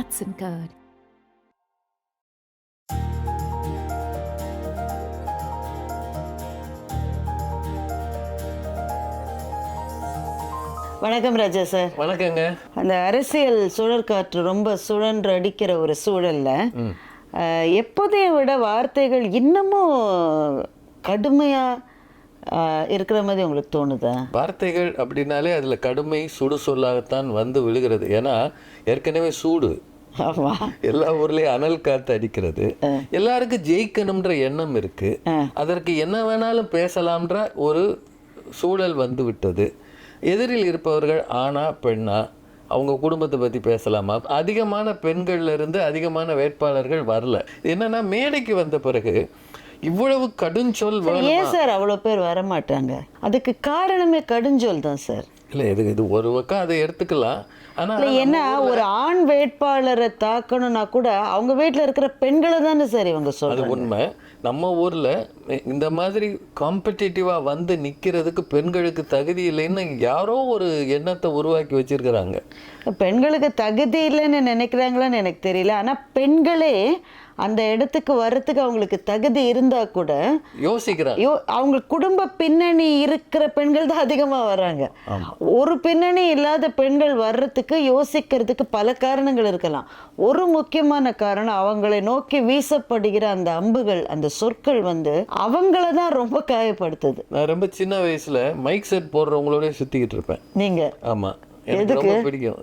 Hudson Code. வணக்கம் ராஜா sir. வணக்கங்க. அந்த அரசியல் சுழற்காற்று ரொம்ப சுழன்று அடிக்கிற ஒரு சூழல்ல அஹ், எப்போதையும் விட வார்த்தைகள் இன்னமும் கடுமையா இருக்கிற மாதிரி உங்களுக்கு தோணுதா? வார்த்தைகள் அப்படின்னாலே அதுல கடுமை சுடு சொல்லாகத்தான் வந்து விழுகிறது. ஏன்னா ஏற்கனவே சூடு எல்லா ஊர்லயும் அனல் காத்து அடிக்கிறது. எல்லாருக்கும் ஜெயிக்கணும்ன்ற எண்ணம் இருக்கு. அதற்கு என்ன வேணாலும் பேசலாம்ன்ற ஒரு சூழல் வந்து விட்டது. எதிரில் இருப்பவர்கள் ஆணா பெண்ணா அவங்க குடும்பத்தை பத்தி பேசலாமா? அதிகமான பெண்கள்ல இருந்து அதிகமான வேட்பாளர்கள் வரல. என்னன்னா மேடைக்கு வந்த பிறகு இவ்வளவு கடுஞ்சொல் ஏன் சார் அவ்வளோ பேர் வர மாட்டாங்க அதுக்கு காரணமே கடுஞ்சொல் தான் சார். இல்லை இது இது ஒரு பக்கம் அதை எடுத்துக்கலாம். ஆனா இல்லை ஏன்னா ஒரு ஆண் வேட்பாளரை தாக்கணும்னா கூட அவங்க வீட்டில் இருக்கிற பெண்களை தானே சார் இவங்க சொல்றாங்க. உண்மை. நம்ம ஊர்ல இந்த மாதிரி காம்படிட்டிவா வந்து நிக்கிறதுக்கு பெண்களுக்கு தகுதி இல்லைன்னு யாரோ ஒரு எண்ணத்தை உருவாக்கி வச்சிருக்கிறாங்க. பெண்களுக்கு தகுதி இல்லைன்னு நினைக்கிறாங்களான்னு எனக்கு தெரியல. ஆனா பெண்களே அந்த இடத்துக்கு வர்றதுக்கு அவங்களுக்கு தகுதி இருந்தா கூட யோசிக்கிறாங்க யோ அவங்க குடும்ப பின்னணி இருக்கிற பெண்கள் தான் அதிகமா வர்றாங்க. ஒரு பின்னணி இல்லாத பெண்கள் வர்றதுக்கு யோசிக்கிறதுக்கு பல காரணங்கள் இருக்கலாம். ஒரு முக்கியமான காரணம் அவங்களை நோக்கி வீசப்படுகிற அந்த அம்புகள் அந்த சொற்கள் வந்து அவங்கள தான் ரொம்ப காயப்படுத்துது. நான் ரொம்ப சின்ன வயசுல மைக் செட் போடுறவங்களோட சுத்திக்கிட்டு இருப்பேன். நீங்க? ஆமா. ரொம்ப பிடிக்கும்.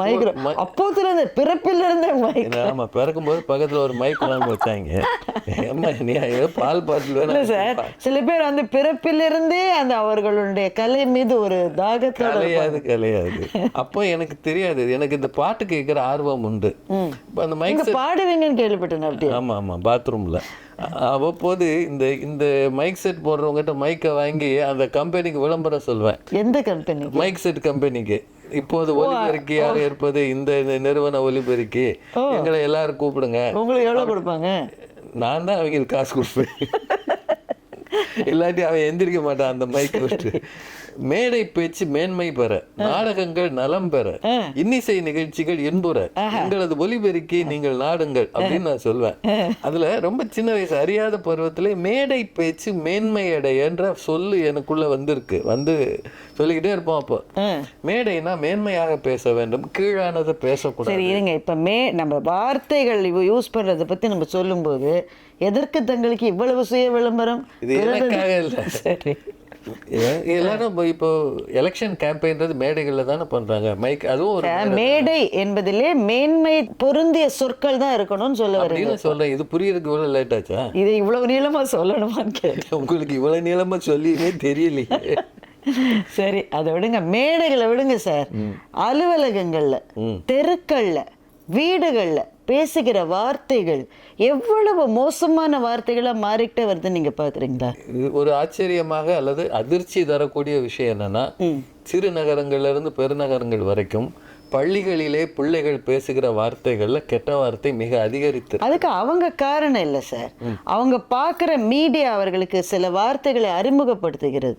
மைக்ரோ அப்போதுல இருந்து பிறப்பில இருந்தே மைக் ஆமா பிறக்கும்போது பக்கத்துல ஒரு மைக் வாங்கி வச்சாங்க. ஏம்மா நீ ஏதோ பால் பாட்டில் இல்ல வேணா சார் சில பேர் வந்து பிறப்பிலிருந்தே அந்த அவர்களுடைய கலை மீது ஒரு தாகத்தோட கலையாது கலையாது. அப்போ எனக்கு தெரியாது எனக்கு இந்த பாட்டு கேட்குற ஆர்வம் உண்டு. இப்போ அந்த மைக் பாடுவீங்கன்னு கேள்விப்பட்டேன் அப்படியே. ஆமா ஆமா பாத்ரூம்ல அவ்வப்போது இந்த இந்த மைக் செட் போடுறவங்ககிட்ட மைக்கை வாங்கி அந்த கம்பெனிக்கு விளம்பரம் சொல்வேன். எந்த கம்பெனி மைக் செட் கம்பெனிக்கு இப்போது ஒலிபெருக்கியாக இருப்பது? இந்த இந்த நிறுவன ஒலிபெருக்கி எங்களை எல்லாரும் கூப்பிடுங்க. உங்களுக்கு எவ்வளவு கொடுப்பாங்க? நான் தான் அவங்களுக்கு காசு கொடுப்பேன். இல்லாட்டி அவன் எந்திரிக்க மாட்டான் அந்த மைக் விட்டு. மேடை பேச்சு மேன்மை பெற நாடகங்கள் நலம் பெற இன்னிசை நிகழ்ச்சிகள் இன்புற எங்களது ஒலிபெருக்கி நீங்கள் நாடுங்கள் அப்படின்னு நான் சொல்வேன். அதுல ரொம்ப சின்ன வயசு அறியாத பருவத்திலே மேடை பேச்சு மேன்மை அடையன்ற சொல்லு எனக்குள்ள வந்திருக்கு. வந்து சொல்லிக்கிட்டே இருப்போம் அப்போ. மேடைனா மேன்மையாக பேச வேண்டும் கீழானதை பேசக்கூடாது. சரி இருங்க. இப்ப மே நம்ம வார்த்தைகள் யூஸ் பண்றதை பத்தி நம்ம சொல்லும்போது எதற்கு தங்களுக்கு இவ்வளவு சுய விளம்பரம்? இது எனக்காக இல்லை. சரி. எல்லாரும் இப்போ- எலெக்ஷன் கேம்பெயின்றது மேடைகள்ல தானே பண்றாங்க. மைக் அதுவும் ஒரு மேடை என்பதிலே மேன்மை பொருந்திய சொற்கள் தான் இருக்கணும்னு சொல்ல வரீங்க. சொல்றேன். இது புரியறதுக்கு இவ்வளவு லேட் ஆச்சா இது இவ்வளவு நீளமா சொல்லணுமான்னு கேட்டேன். உங்களுக்கு இவ்வளவு நீளமா சொல்லியே தெரியலையே. சரி அதை விடுங்க. மேடைகளை விடுங்க சார். அலுவலகங்கள்ல தெருக்கள்ல வீடுகள்ல பேசுகிற வார்த்தைகள் எவ்வளவு மோசமான வார்த்தைகளா மாறிக்கிட்டே வருதுன்னு நீங்க பாக்குறீங்களா? இது ஒரு ஆச்சரியமாக அல்லது அதிர்ச்சி தரக்கூடிய விஷயம் என்னன்னா சிறு நகரங்கள்ல இருந்து பெருநகரங்கள் வரைக்கும் பள்ளிகளிலே பிள்ளைகள் பேசுகிற வார்த்தைகள்ல கெட்ட வார்த்தை மிக அதிகரித்து அதுக்கு அவங்க காரணம் இல்லை சார். அவங்க பார்க்குற மீடியா அவர்களுக்கு சில வார்த்தைகளை அறிமுகப்படுத்துகிறது.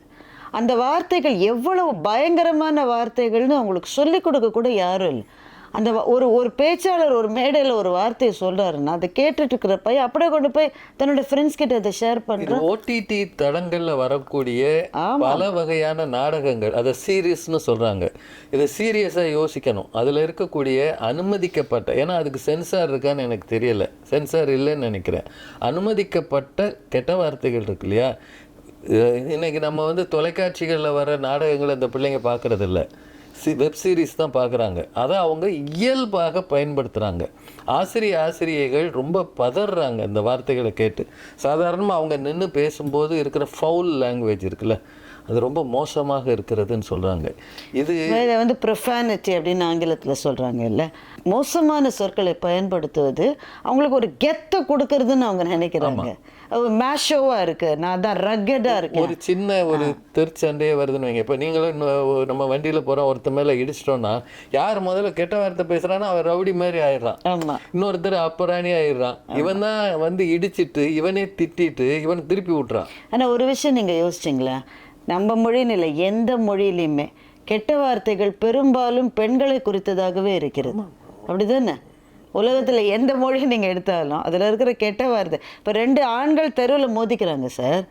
அந்த வார்த்தைகள் எவ்வளவு பயங்கரமான வார்த்தைகள்னு அவங்களுக்கு சொல்லிக் கொடுக்க கூட யாரும் இல்லை. அந்த ஒரு ஒரு பேச்சாளர் ஒரு மேடையில் ஒரு வார்த்தையை சொல்றாருன்னா அதை கேட்டுட்டு இருக்கிற பையன் அப்படியே கொண்டு போய் தன்னோட ஃப்ரெண்ட்ஸ் கிட்ட அதை ஷேர் இது பண்ணுறான் ஓடிடி தடங்கள்ல வரக்கூடிய பல வகையான நாடகங்கள். அதை சீரியஸ்னு சொல்றாங்க. இதை சீரியஸா யோசிக்கணும். அதுல இருக்கக்கூடிய அனுமதிக்கப்பட்ட ஏன்னா அதுக்கு சென்சார் இருக்கான்னு எனக்கு தெரியல. சென்சார் இல்லைன்னு நினைக்கிறேன். அனுமதிக்கப்பட்ட கெட்ட வார்த்தைகள் இருக்கு இல்லையா? அஹ் இன்னைக்கு நம்ம வந்து தொலைக்காட்சிகள்ல வர நாடகங்களை இந்த பிள்ளைங்க பார்க்கறது இல்ல சி வெப் சீரிஸ் தான் பார்க்குறாங்க. அதை அவங்க இயல்பாக பயன்படுத்துகிறாங்க ஆசிரிய ஆசிரியைகள் ரொம்ப பதறாங்க இந்த வார்த்தைகளை கேட்டு. சாதாரணமாக அவங்க நின்று பேசும்போது இருக்கிற ஃபவுல் லாங்குவேஜ் இருக்குல்ல அது ரொம்ப மோசமாக இருக்கிறதுன்னு சொல்கிறாங்க இது வந்து ப்ரொஃபானிட்டி அப்படின்னு ஆங்கிலத்தில் சொல்கிறாங்க இல்லை மோசமான சொற்களை பயன்படுத்துவது அவங்களுக்கு ஒரு கெத்தை கொடுக்கறதுன்னு அவங்க நினைக்கிறாங்க. மேஷோவாக இருக்கு. நான் தான் ரக்கடாக இருக்கேன். ஒரு சின்ன ஒரு திருச்சண்டையே வருதுன்னு வைங்க. இப்போ நீங்களும் நம்ம வண்டியில் போகிறோம் ஒருத்தர் மேலே இடிச்சிட்டோன்னா யார் முதல்ல கெட்ட வார்த்தை பேசுகிறானோ அவன் ரவுடி மாதிரி ஆயிடுறான். ஆமாம் இன்னொருத்தர் அப்பராணி ஆயிடுறான். இவன் தான் வந்து இடிச்சிட்டு இவனே திட்டிட்டு இவனை திருப்பி விட்டுறான். ஆனால் ஒரு விஷயம் நீங்கள் யோசிச்சிங்களா நம்ம மொழின்னு இல்லை எந்த மொழியிலையுமே கெட்ட வார்த்தைகள் பெரும்பாலும் பெண்களை குறித்ததாகவே இருக்கிறது. அப்படிதானே? உலகத்தில் எந்த மொழி நீங்கள் எடுத்தாலும் அதில் இருக்கிற கெட்ட வார்த்தை. இப்போ ரெண்டு ஆண்கள் தெருவில் மோதிக்கிறாங்க சார்.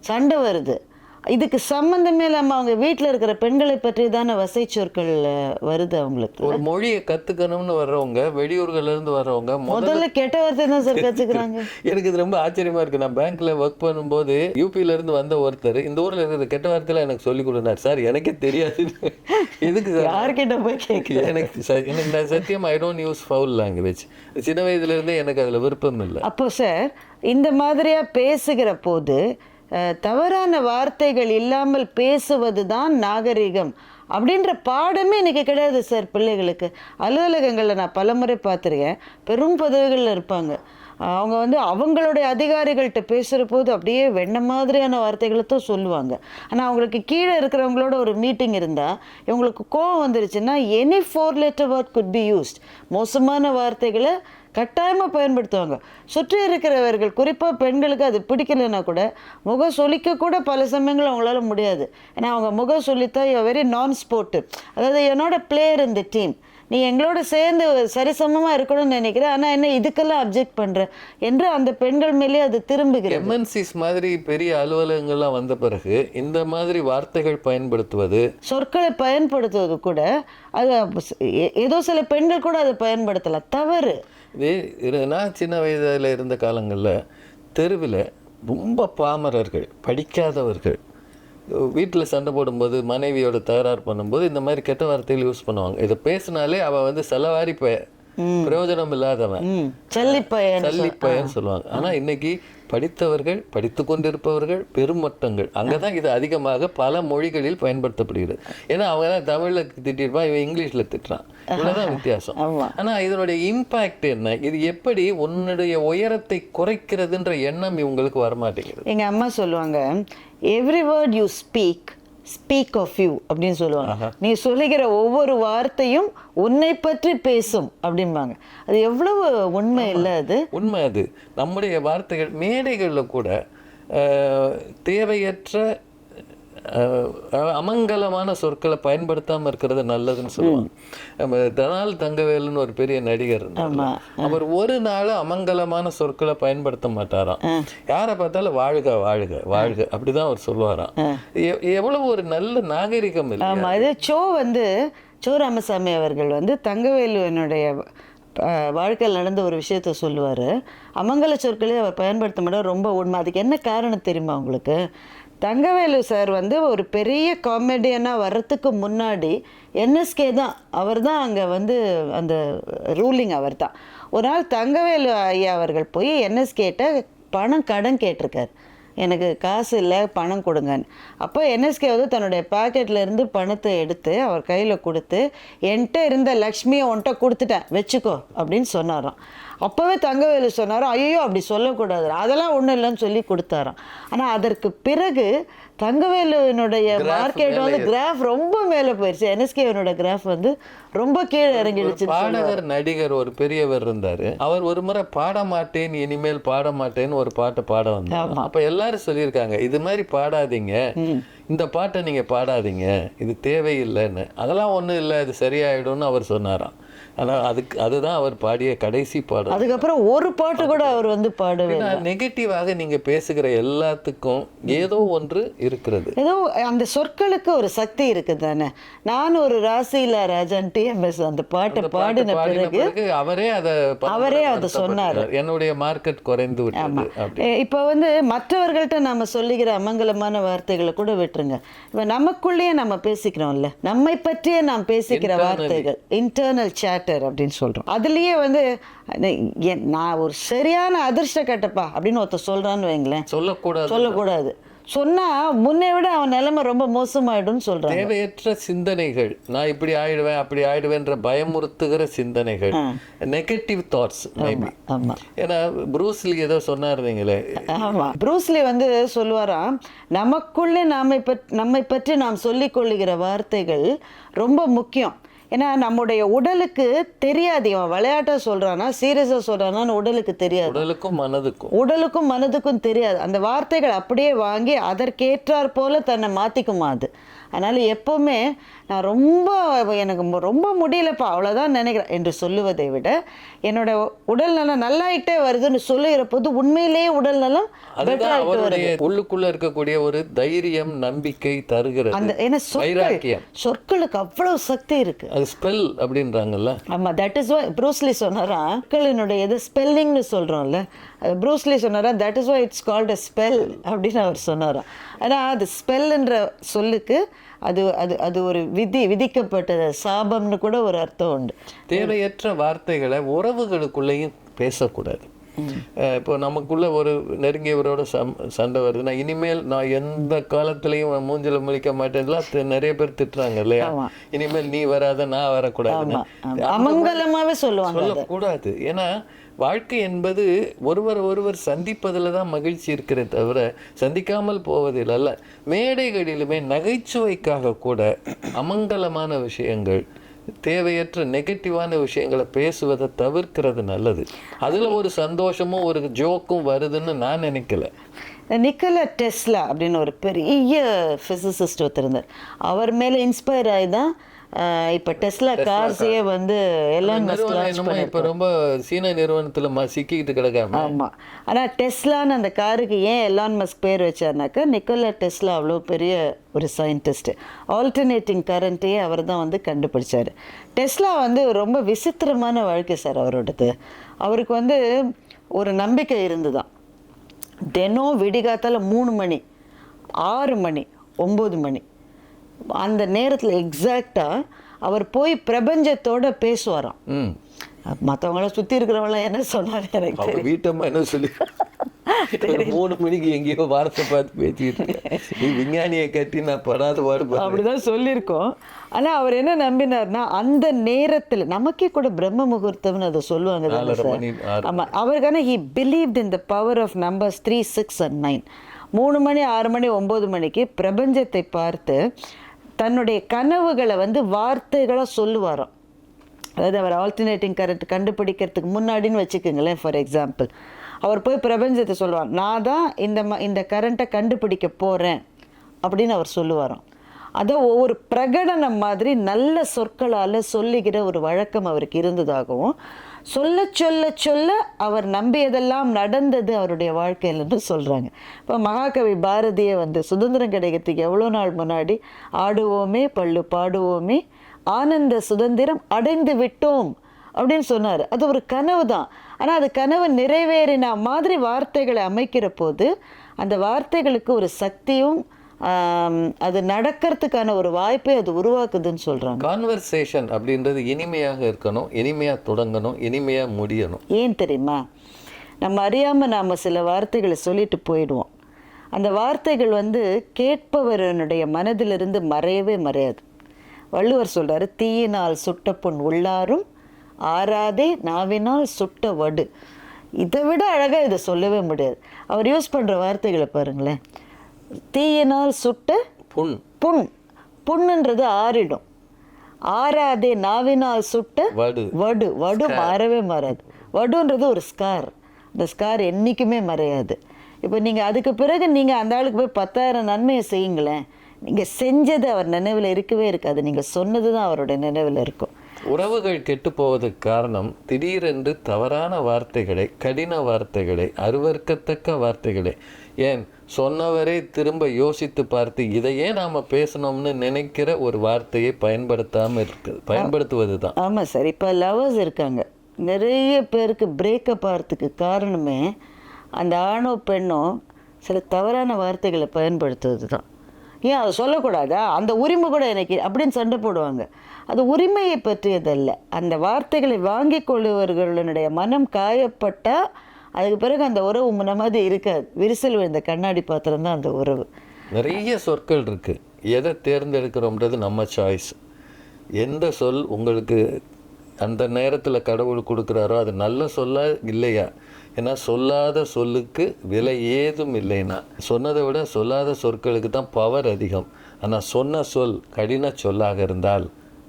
சண்டை வருது. இதுக்கு சம்மந்தமே இல்லாமல் அவங்க வீட்டில் இருக்கிற பெண்களை பற்றி தானே வசை சொற்கள் வருது அவங்களுக்கு? ஒரு மொழியை கத்துக்கணும்னு வர்றவங்க வெளியூர்கள்ல இருந்து வர்றவங்க முதல்ல கெட்ட வார்த்தை தான் சார் கற்றுக்குறாங்க எனக்கு இது ரொம்ப ஆச்சரியமா இருக்கு. நான் பேங்க்ல ஒர்க் பண்ணும்போது யூபில இருந்து வந்த ஒருத்தர் இந்த ஊர்ல இருக்கிற கெட்ட வார்த்தையில எனக்கு சொல்லி கொடுனார் சார் எனக்கே தெரியாது. எதுக்கு சார்? யார்கிட்ட போய் கேட்குறது எனக்கு ச- எனக்கு நான் சத்தியம் I don't use foul language சின்ன வயதுல இருந்தே எனக்கு அதுல விருப்பம் இல்லை. அப்போ சார் இந்த மாதிரியா பேசுகிற போது தவறான வார்த்தைகள் இல்லாமல் பேசுவது தான் நாகரிகம். அப்படின்ற பாடமே இன்றைக்கி கிடையாது சார் பிள்ளைகளுக்கு. அலுவலகங்களில் நான் பலமுறை பார்த்துருக்கேன். பெரும் பதவிகளில் இருப்பாங்க. அவங்க வந்து அவங்களுடைய அதிகாரிகள்கிட்ட பேசுகிற போது அப்படியே வெண்ண மாதிரியான வார்த்தைகளை தான் சொல்லுவாங்க. ஆனால் அவங்களுக்கு கீழே இருக்கிறவங்களோட ஒரு மீட்டிங் இருந்தால் இவங்களுக்கு கோவம் வந்துருச்சுன்னா any four letter word good be used மோசமான வார்த்தைகளை கட்டாயமாக பயன்படுத்துவாங்க. சுற்றி இருக்கிறவர்கள் குறிப்பாக பெண்களுக்கு அது பிடிக்கலைன்னா கூட முகம் சொலிக்க கூட பல சமயங்கள் அவங்களால முடியாது. ஏன்னா அவங்க முகம் சொல்லித்தா வெரி நான் ஸ்போர்ட்டிவ் அதாவது என்னோட பிளேயர் இந்த டீம் நீ எங்களோட சேர்ந்து சரிசமமாக இருக்கணும்னு நினைக்கிறேன். ஆனால் என்ன இதுக்கெல்லாம் அப்ஜெக்ட் பண்ணுற என்று அந்த பெண்கள் மேலே அது திரும்புகிறது. எம்என்சிஸ் மாதிரி பெரிய அலுவலகங்கள்லாம் வந்த பிறகு இந்த மாதிரி வார்த்தைகள் பயன்படுத்துவது? சொற்களை பயன்படுத்துவது கூட அது ஏ- ஏதோ சில பெண்கள் கூட அதை பயன்படுத்தலாம். தவறு. இது நான் சின்ன வயதில் இருந்த காலங்களில் தெருவில் ரொம்ப பாமரர்கள் படிக்காதவர்கள். வீட்டில் சண்டை போடும்போது மனைவியோட தகராறு பண்ணும்போது இந்த மாதிரி கெட்ட வார்த்தைகள் யூஸ் பண்ணுவாங்க. இதை பேசினாலே அவள் வந்து செலவாரி ப பிரயோஜனம் இல்லாதவன். சல்லிப்பயன் சொல்லுவாங்க. ஆனா இன்னைக்கு படித்தவர்கள் படித்து கொண்டிருப்பவர்கள் பெருமட்டங்கள் அங்கதான் இது அதிகமாக பல மொழிகளில் பயன்படுத்தப்படுகிறது. ஏன்னா அவங்க தான் தமிழ்ல திட்டிருப்பான் இவன் இங்கிலீஷ்ல திட்டுறான். இவ்வளவுதான் வித்தியாசம். ஆமா. ஆனா இதனுடைய இம்பாக்ட் என்ன? இது எப்படி உன்னுடைய உயரத்தை குறைக்கிறதுன்ற எண்ணம் இவங்களுக்கு வரமாட்டேங்குது? எங்க அம்மா சொல்லுவாங்க every word you speak speak of you அப்படின்னு சொல்லுவாங்க. நீ சொல்லுகிற ஒவ்வொரு வார்த்தையும் உன்னை பற்றி பேசும் அப்படிம்பாங்க. அது எவ்வளவு உண்மை இல்லை அது? உண்மை அது. நம்முடைய வார்த்தைகள் மேடைகளில் கூட தேவையற்ற அமங்கலமான சொற்களை பயன்படுத்தாம இருக்கிறது நல்லதுன்னு சொல்லுவாங்க. நம்ம தனால் தங்கவேலுன்னு ஒரு பெரிய நடிகர் இருந்தார் அவர் ஒரு நாள் அமங்கலமான சொற்களை பயன்படுத்த மாட்டாராம். யாரை பார்த்தாலும் வாழ்க வாழ்க வாழ்க அப்படிதான் அவர் சொல்லுவாராம். எவ்வளவு ஒரு நல்ல நாகரிகம் இல்லை சோ வந்து சோ ராமசாமி அவர்கள் வந்து தங்கவேலுவனுடைய வாழ்க்கையில் நடந்த ஒரு விஷயத்த சொல்லுவார். அமங்கல சொற்களே அவர் பயன்படுத்த மாட்டார் ரொம்ப உண்மை அதுக்கு என்ன காரணம் தெரியுமா உங்களுக்கு? தங்கவேலு சார் வந்து ஒரு பெரிய காமெடியனாக வர்றதுக்கு முன்னாடி என்எஸ்கே தான். அவர் தான் அங்கே வந்து அந்த ரூலிங் அவர் தான். ஒரு நாள் தங்கவேலு ஐயா அவர்கள் போய் என்எஸ்கேட்ட பணம் கடன் கேட்டிருக்காரு. எனக்கு காசு இல்லை பணம் கொடுங்கன்னு. அப்போ என்எஸ்கே வந்து தன்னுடைய பாக்கெட்ல இருந்து பணத்தை எடுத்து அவர் கையில் கொடுத்து என்கிட்ட இருந்த லக்ஷ்மியை உன்கிட்ட கொடுத்துட்டேன் வச்சுக்கோ அப்படின்னு சொன்னாராம். அப்போவே தங்கவேலு சொன்னாராம் ஐயோ அப்படி சொல்லக்கூடாது அதெல்லாம் ஒன்றும் இல்லைன்னு சொல்லி கொடுத்தாராம். ஆனால் அதற்கு பிறகு தங்கவேலுவினுடைய மார்க்கெட் வந்து கிராஃப் ரொம்ப மேலே போயிடுச்சு என்எஸ்கேவனோட கிராஃப் வந்து ரொம்ப கீழே இறங்கிடுச்சு பாடகர் நடிகர் ஒரு பெரியவர் இருந்தாரு. அவர் ஒரு முறை பாட மாட்டேன் இனிமேல் பாட மாட்டேன்னு ஒரு பாட்டை பாட வந்தாங்க அப்ப எல்லாரும் சொல்லியிருக்காங்க. இது மாதிரி பாடாதீங்க. இந்த பாட்டை நீங்க பாடாதீங்க. இது தேவையில்லைன்னு. அதெல்லாம் ஒண்ணும் இல்லை இது சரியாயிடும்னு அவர் சொன்னாராம். ஆனா அதுக்கு அதுதான் அவர் பாடிய கடைசி பாடல். அதுக்கப்புறம் ஒரு பாட்டு கூட அவர் வந்து பாடவே. நெகட்டிவாக நீங்க பேசுகிற எல்லாத்துக்கும் ஏதோ ஒன்று இருக்கிறது. ஏதோ அந்த சொற்களுக்கு ஒரு சக்தி இருக்கு தானே நான் ஒரு ராசியில ராஜான் டிஎம்எஸ் அந்த பாட்டை பாடின பிறகு அவரே அதை அவரே அதை வருத்தப்பட்டார். என்னுடைய மார்க்கெட் குறைந்து விட்டது இப்போ வந்து மற்றவர்கள்ட்ட நம்ம சொல்லுகிற அமங்கலமான வார்த்தைகளை கூட விட்டுருங்க. இப்போ நமக்குள்ளேயே நம்ம பேசிக்கிறோம்ல. நம்மை பற்றியே நாம் பேசிக்கிற வார்த்தைகள் இன்டர்னல் சேட்டர் அப்படின்னு சொல்றோம். அதுலயே வந்து நான் ஒரு சரியான அதிர்ஷ்ட கட்டப்பா அப்படின்னு ஒருத்தர் சொல்றான்னு வைங்களேன். சொல்லக்கூடாது. சொல்லக்கூடாது. சொன்னா முன்னை விட அவன் நிலைமை ரொம்ப மோசமாயிடும்னு சொல்றாங்க. தேவையற்ற சிந்தனைகள். நான் இப்படி ஆயிடுவேன் அப்படி ஆயிடுவேன்ற பயமுறுத்துகிற சிந்தனைகள். நெகட்டிவ் தாட்ஸ் மேபி ஆமா ஏன்னா ப்ரூஸ்லி ஏதோ சொன்னாருங்களே ஆமா. ப்ரூஸ்லி வந்து சொல்லுவாராம் நமக்குள்ளே நாமை பற் நம்மை பற்றி நாம் சொல்லிக் கொள்ளுகிற வார்த்தைகள் ரொம்ப முக்கியம். ஏன்னா நம்முடைய உடலுக்கு தெரியாது. இவன் விளையாட்டா சொல்றானா சீரியஸா சொல்றானான்னு உடலுக்கு தெரியாது. உடலுக்கும் மனதுக்கும். உடலுக்கும் மனதுக்கும் தெரியாது. அந்த வார்த்தைகள் அப்படியே வாங்கி அதற்கேற்றாற் போல தன்னை மாற்றிக்குமா அது? அதனால் எப்போவுமே நான் ரொம்ப எனக்கு ரொம்ப முடியலப்பா அவ்வளோதான் நினைக்கிறேன் என்று சொல்லுவதை விட என்னோட உடல் நலம் நல்லாயிட்டே வருதுன்னு சொல்லுகிற போது உண்மையிலேயே உடல் நலம் அவருடைய உள்ளுக்குள்ள இருக்கக்கூடிய ஒரு தைரியம் நம்பிக்கை அந்த தருகிறது ஏன்னா சொற்கள் சொற்களுக்கு அவ்வளவு சக்தி இருக்கு. அது ஸ்பெல் அப்படின்றாங்கல்ல? ஆமாம் தட் இஸ் வை ப்ரூஸ்லி சொன்னாரா மக்களினுடைய இது ஸ்பெல்லிங்னு சொல்கிறோம்ல ப்ரூஸ்லி சொன்னாரா that is why it's called a spell அப்படின்னு அவர் சொன்னாராம் ஆனால் அது ஸ்பெல்லுன்ற சொல்லுக்கு அது அது அது ஒரு விதி விதிக்கப்பட்டது. சாபம்னு கூட ஒரு அர்த்தம் உண்டு. தேவையற்ற வார்த்தைகளை உறவுகளுக்குள்ளேயும் பேசக்கூடாது. இப்போ நமக்குள்ள ஒரு நெருங்கியவரோட சம் சண்டை வருதுன்னா இனிமேல் நான் எந்த காலத்துலயும் மூஞ்சில முழிக்க மாட்டேன்லாம் தி- நிறைய பேர் திட்டுறாங்க இல்லையா. இனிமேல் நீ வராத நான் வரக்கூடாதுன்னு ஆமா. அமங்கலமாவே சொல்லுவாங்க. சொல்லக்கூடாது ஏன்னா வாழ்க்கை என்பது ஒருவர் ஒருவர் சந்திப்பதில் தான் மகிழ்ச்சி இருக்கிறே தவிர சந்திக்காமல் போவதில் அல்ல மேடைகளிலுமே நகைச்சுவைக்காக கூட அமங்கலமான விஷயங்கள் தேவையற்ற நெகட்டிவான விஷயங்களை பேசுவதை தவிர்க்கிறது நல்லது. அதில் ஒரு சந்தோஷமும் ஒரு ஜோக்கும் வருதுன்னு நான் நினைக்கல. நிக்கலா டெஸ்லா அப்படின்னு ஒரு பெரிய ஃபிசிசிஸ்ட் ஒருத்தர் இருந்தார். அவர் மேலே இன்ஸ்பயர் ஆகி தான் இப்ப டெஸ்லா கார்ஸையே வந்து எல்லாம் இப்போ ரொம்ப சீன நிறுவனத்தில் ம சிக்கிக்கிட்டு கிடக்காம. ஆமா. ஆனா டெஸ்லான்னு அந்த காருக்கு ஏன் எலான் மஸ்க் பேர் வச்சார்னாக்கா நிக்கோலா டெஸ்லா அவ்வளோ பெரிய ஒரு சயின்டிஸ்ட் ஆல்டர்னேட்டிங் கரண்ட்டையே அவர் தான் வந்து கண்டுபிடிச்சாரு. டெஸ்லா வந்து ரொம்ப விசித்திரமான வாழ்க்கை சார் அவரோடது. அவருக்கு வந்து ஒரு நம்பிக்கை இருந்துதான். தினம் விடிகாத்தால மூணு மணி ஆறு மணி ஒம்பது மணி. அந்த நேரத்தில் எக்ஸாக்டாக அவர் போய் பிரபஞ்சத்தோட பேசுவாராம். மற்றவங்கள சுற்றி இருக்கிறவங்களாம் என்ன சொன்னாரு எனக்கு? வீட்டம்மா என்ன சொல்லி மூணு மணிக்கு எங்கேயோ வாரத்தை பார்த்து. நீ விஞ்ஞானியை கட்டி நான் படாத பாடுபடுறேன் அப்படிதான் சொல்லியிருக்கோம். ஆனா அவர் என்ன நம்பினார்னா அந்த நேரத்துல நமக்கே கூட பிரம்ம முகூர்த்தம்னு அதை சொல்லுவாங்க தானே நாலரை சார்? மணி ஆறு ஆமா அவருக்கான he believed in the power of numbers three six and nine மூணு மணி ஆறு மணி ஒம்பது மணிக்கு பிரபஞ்சத்தை பார்த்து தன்னுடைய கனவுகளை வந்து வார்த்தைகளாக சொல்லுவாராம். அதாவது அவர் ஆல்டர்னேட்டிங் கரண்ட் கண்டுபிடிக்கிறதுக்கு முன்னாடின்னு வச்சுக்கோங்களேன் ஃபார் எக்ஸாம்பிள் அவர் போய் பிரபஞ்சத்தை சொல்லுவார் நான் தான் இந்த ம இந்த கரண்ட்டை கண்டுபிடிக்க போகிறேன் அப்படின்னு அவர் சொல்லுவாராம். அதை ஒவ்வொரு பிரகடனம் மாதிரி நல்ல சொற்களால் சொல்லுகிற ஒரு வழக்கம் அவருக்கு இருந்ததாகவும் சொல்ல சொல்ல சொல்ல அவர் நம்பியதெல்லாம் நடந்தது அவருடைய வாழ்க்கையிலன்னு சொல்கிறாங்க இப்போ மகாகவி பாரதியை வந்து சுதந்திரம் கிடைக்கிறதுக்கு எவ்வளோ நாள் முன்னாடி ஆடுவோமே பள்ளு பாடுவோமே ஆனந்த சுதந்திரம் அடைந்து விட்டோம் அப்படின்னு சொன்னார். அது ஒரு கனவு தான். ஆனால் அது கனவு நிறைவேறின மாதிரி வார்த்தைகளை அமைக்கிற போது அந்த வார்த்தைகளுக்கு ஒரு சக்தியும் அது நடக்கிறதுக்கான ஒரு வாய்ப்பை அது உருவாக்குதுன்னு சொல்கிறாங்க கான்வர்சேஷன் அப்படின்றது இனிமையாக இருக்கணும் இனிமையாக தொடங்கணும் இனிமையாக முடியணும். ஏன் தெரியுமா? நம்ம அறியாமல் நாம் சில வார்த்தைகளை சொல்லிட்டு போயிடுவோம். அந்த வார்த்தைகள் வந்து கேட்பவரனுடைய மனதிலிருந்து மறையவே மறையாது. வள்ளுவர் சொல்றாரு தீயினால் சுட்ட புண் உள்ளாரும் ஆறாதே நாவினால் சுட்ட வடு. இதை விட அழகாக இதை சொல்லவே முடியாது. அவர் யூஸ் பண்ணுற வார்த்தைகளை பாருங்களேன். தீயினால் சுட்ட புண். புண். புண்ணுன்றது ஆறிடும். ஆறாதே நாவினால் சுட்ட வடு. வடு. வடு மாறவே மாறாது. வடுன்றது ஒரு ஸ்கார். இந்த ஸ்கார் என்றைக்குமே மறையாது. இப்போ நீங்கள் அதுக்கு பிறகு நீங்கள் அந்த ஆளுக்கு போய் பத்தாயிரம் நன்மையை செய்யுங்களேன். நீங்கள் செஞ்சது அவர் நினைவில் இருக்கவே இருக்காது. நீங்கள் சொன்னது தான் அவருடைய நினைவில் இருக்கும். உறவுகள் கெட்டு போவதற்கு காரணம் திடீரென்று தவறான வார்த்தைகளை கடின வார்த்தைகளை அருவருக்கத்தக்க வார்த்தைகளை ஏன்? சொன்னவரே திரும்ப யோசித்து பார்த்து இதையே நாம பேசணும்னு நினைக்கிற ஒரு வார்த்தையை பயன்படுத்தாம இருக்குது பயன்படுத்துவது தான் ஆமாம் சார் இப்போ லவர்ஸ் இருக்காங்க. நிறைய பேருக்கு பிரேக்கப் ஆகிறதுக்கு காரணமே அந்த ஆணோ பெண்ணோ சில தவறான வார்த்தைகளை பயன்படுத்துவது தான் ஏன் அதை சொல்லக்கூடாதா? அந்த உரிமை கூட எனக்கு அப்படின்னு சண்டை போடுவாங்க. அது உரிமையை பற்றியதல்ல. அந்த வார்த்தைகளை வாங்கிக் கொள்ளுவர்களுடைய மனம் காயப்பட்டால் அதுக்கு பிறகு அந்த உறவு முன்ன மாதிரி இருக்காது விரிசல் விழுந்த கண்ணாடி பாத்திரம் தான் அந்த உறவு. நிறைய சொற்கள் இருக்குது எதை தேர்ந்தெடுக்கிறோம்ன்றது நம்ம சாய்ஸ் எந்த சொல் உங்களுக்கு அந்த நேரத்தில் கடவுள் கொடுக்குறாரோ அது நல்ல சொல்லா இல்லையா? ஏன்னா சொல்லாத சொல்லுக்கு விலை ஏதும் இல்லைன்னா. சொன்னதை விட சொல்லாத சொற்களுக்கு தான் பவர் அதிகம். ஆனால் சொன்ன சொல் கடின சொல்லாக இருந்தால்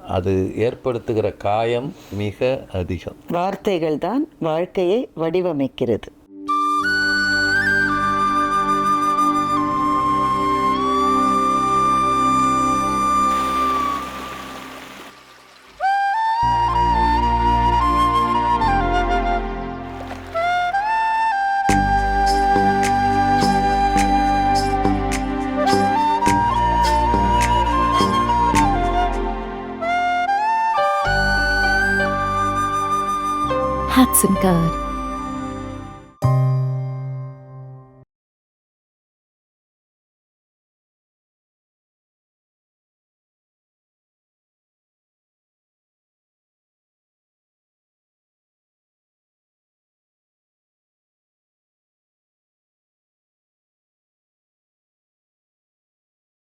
அது ஏற்படுத்துகிற காயம் மிக அதிகம். வார்த்தைகள் தான் வாழ்க்கையை வடிவமைக்கிறது. Hudson Card.